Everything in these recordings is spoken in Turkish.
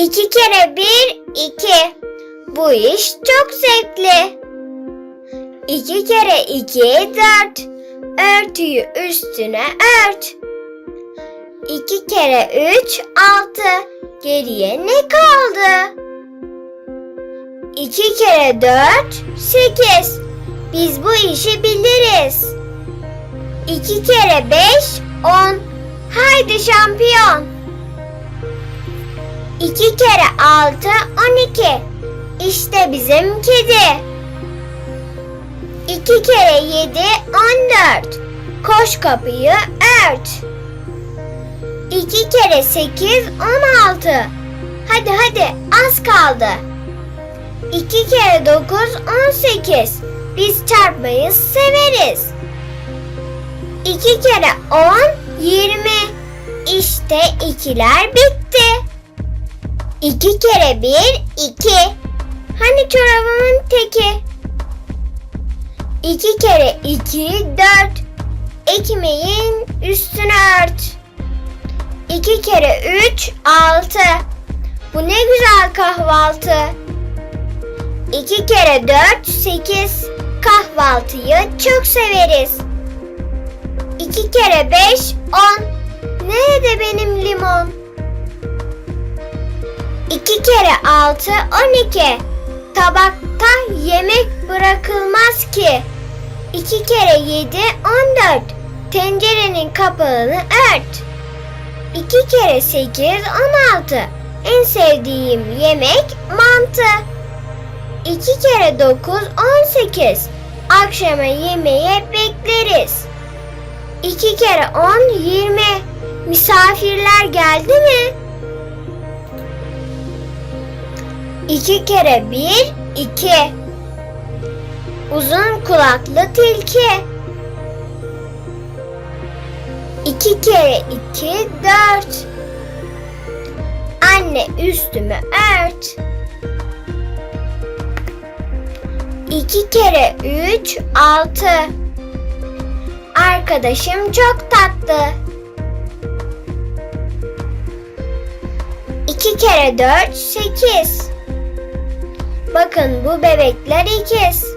İki kere bir, iki. Bu iş çok zevkli. İki kere iki, dört. Örtüyü üstüne ört. İki kere üç, altı. Geriye ne kaldı? İki kere dört, sekiz. Biz bu işi biliriz. İki kere beş, on. Haydi şampiyon. İki kere altı, on iki. İşte bizim kedi. İki kere yedi, on dört. Koş kapıyı ört. İki kere sekiz, on altı. Hadi hadi az kaldı. İki kere dokuz, on sekiz. Biz çarpmayı severiz. İki kere on, yirmi. İşte ikiler bitti. İki kere bir, iki. Hani çorabımın teki? İki kere iki, dört. Ekmeğin üstüne ört. İki kere üç, altı. Bu ne güzel kahvaltı. İki kere dört, sekiz. Kahvaltıyı çok severiz. İki kere beş, on. Nerede benim limon? İki kere altı, on iki. Tabakta yemek bırakılmaz ki. İki kere yedi, on dört. Tencerenin kapağını ört. İki kere sekiz, on altı. En sevdiğim yemek mantı. İki kere dokuz, on sekiz. Akşama yemeğe bekleriz. İki kere on, yirmi. Misafirler geldi mi? İki kere bir, iki. Uzun kulaklı tilki. İki kere iki, dört. Anne üstümü ört. İki kere üç, altı. Arkadaşım çok tatlı. İki kere dört, sekiz. Bakın bu bebekler ikiz.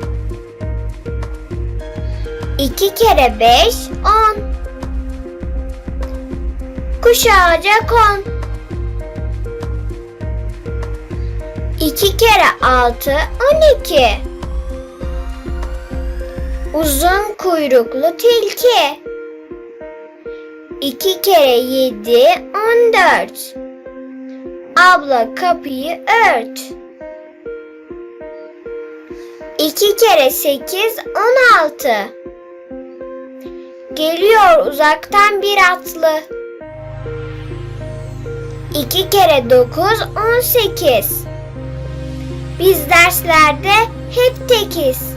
İki kere beş, on. Kuş ağaca kon. İki kere altı, on iki. Uzun kuyruklu tilki. İki kere yedi, on dört. Abla kapıyı ört. İki kere sekiz, on altı. Geliyor uzaktan bir atlı. İki kere dokuz, on sekiz. Biz derslerde hep tekiz.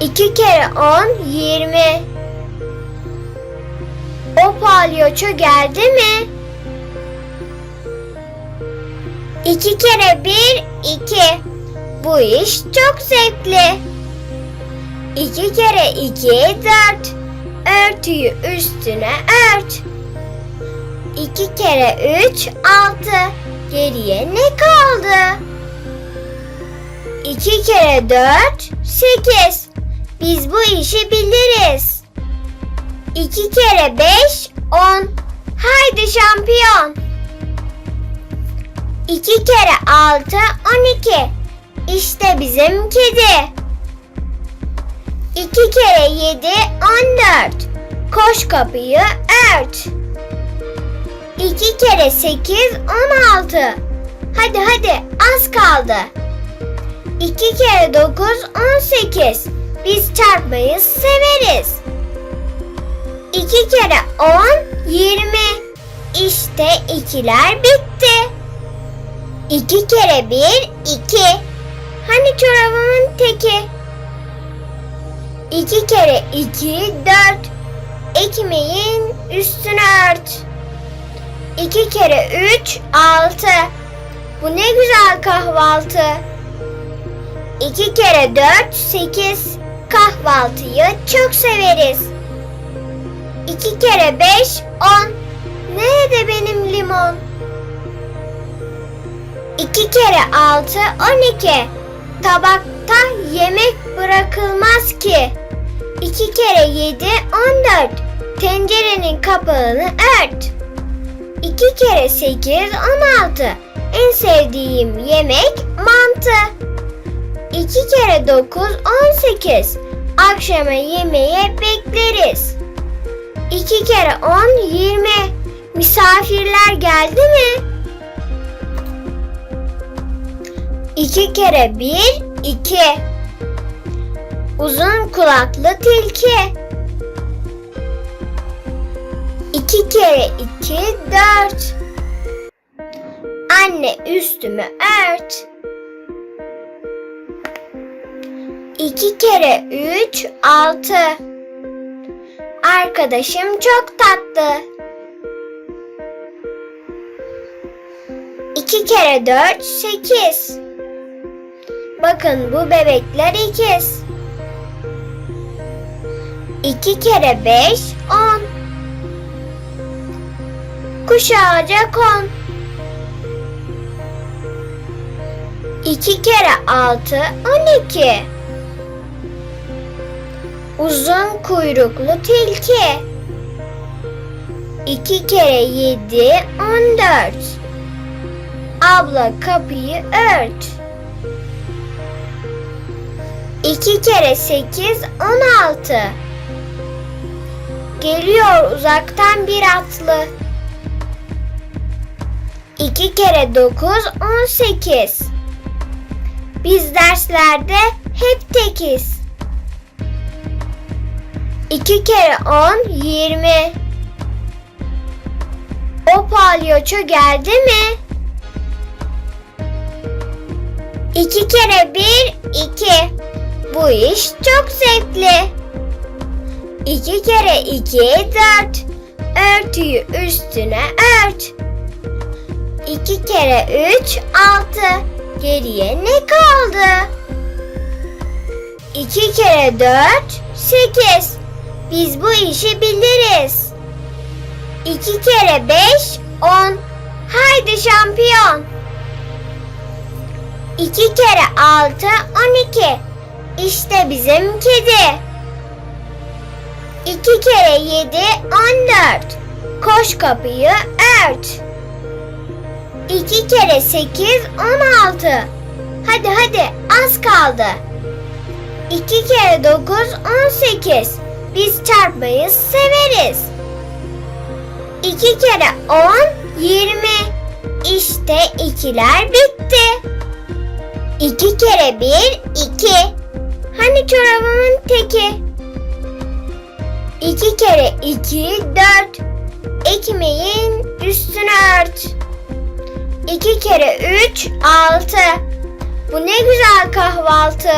İki kere on, yirmi. O palyaço geldi mi? İki kere bir, iki. Bu iş çok zevkli. İki kere iki, dört. Örtüyü üstüne ört. İki kere üç, altı. Geriye ne kaldı? İki kere dört, sekiz. Biz bu işi biliriz. İki kere beş, on. Haydi şampiyon. İki kere altı, on iki. İşte bizim kedi. İki kere yedi, on dört. Koş kapıyı ört. İki kere sekiz, on altı. Hadi hadi az kaldı. İki kere dokuz, on sekiz. Biz çarpmayı severiz. İki kere on, yirmi. İşte ikiler bitti. İki kere bir, iki. Hani çorabımın teki? İki kere iki, dört. Ekmeğin üstüne ört. İki kere üç, altı. Bu ne güzel kahvaltı. İki kere dört, sekiz. Kahvaltıyı çok severiz. İki kere beş, on. Nerede benim limon? 2 kere 6 12. Tabakta yemek bırakılmaz ki. 2 kere 7 14. Tencerenin kapağını ört. 2 kere 8 16. En sevdiğim yemek mantı. 2 kere 9 18. Akşama yemeğe bekleriz. 2 kere 10 20. Misafirler geldi mi? 2 kere 1 2. Uzun kulaklı tilki. 2 kere 2 4. Anne üstümü ört. 2 kere 3 6. Arkadaşım çok tatlı. 2 kere 4 8. Bakın bu bebekler ikiz. 2 kere 5 10. Kuş ağaca kon. 2 kere 6 12. Uzun kuyruklu tilki. 2 kere 7 14. Abla kapıyı ört. 2 kere 8 16. Geliyor uzaktan bir atlı. 2 kere 9 18. Biz derslerde hep tekiz. 2 kere 10 20. O palyaço geldi mi? 2 kere 1 2. Bu iş çok zevkli. 2 kere 2 4. Örtüyü üstüne ört. 2 kere 3 6. Geriye ne kaldı? 2 kere 4 8. Biz bu işi biliriz. 2 kere 5 10. Haydi şampiyon. 2 kere 6 12. İşte bizim kedi. 2 kere 7 14. Koş kapıyı ört. 2 kere 8 16. Hadi hadi az kaldı. 2 kere 9 18. Biz çarpmayı severiz. 2 kere 10 20. İşte ikiler bitti. 2 kere 1 2. Hani çorabımın teki? 2 kere 2 4. Ekmeğin üstüne ört. 2 kere 3 6. Bu ne güzel kahvaltı.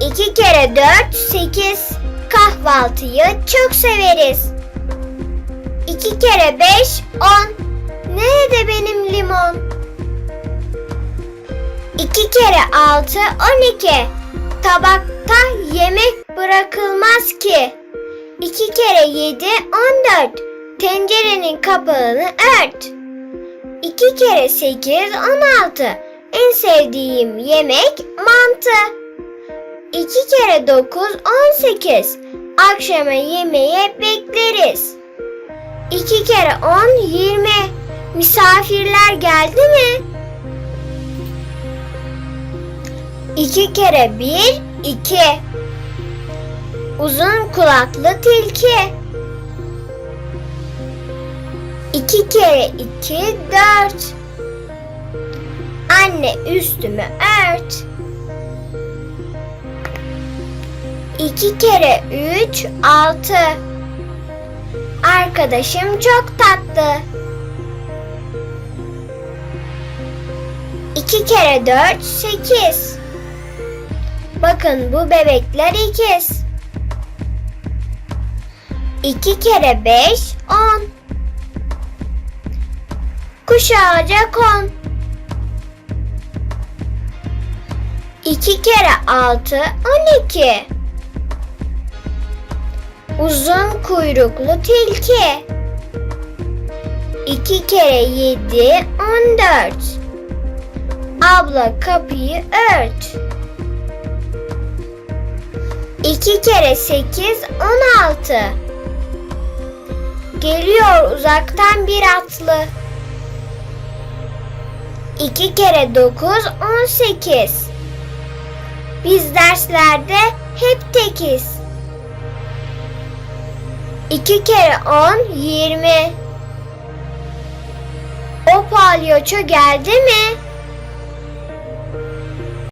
2 kere 4 8. Kahvaltıyı çok severiz. 2 kere 5 10. Nerede benim limon? 2 kere 6 12. Tabakta yemek bırakılmaz ki. 2 kere 7 14. Tencerenin kapağını ört. 2 kere 8 16. En sevdiğim yemek mantı. 2 kere 9 18. Akşama yemeğe bekleriz. 2 kere 10 20. Misafirler geldi mi? 2 kere 1 2. Uzun kulaklı tilki. 2 kere 2 4. Anne üstümü ört. 2 kere 3 6. Arkadaşım çok tatlı. 2 kere 4 8. Bakın bu bebekler ikiz. 2 kere 5 10. Kuş ağaca kon. 2 kere 6 12. Uzun kuyruklu tilki. 2 kere 7 14. Abla kapıyı ört. 2 kere 8 16. Geliyor uzaktan bir atlı. 2 kere 9 18. Biz derslerde hep tekiz. 2 kere 10 20. O palyaço geldi mi?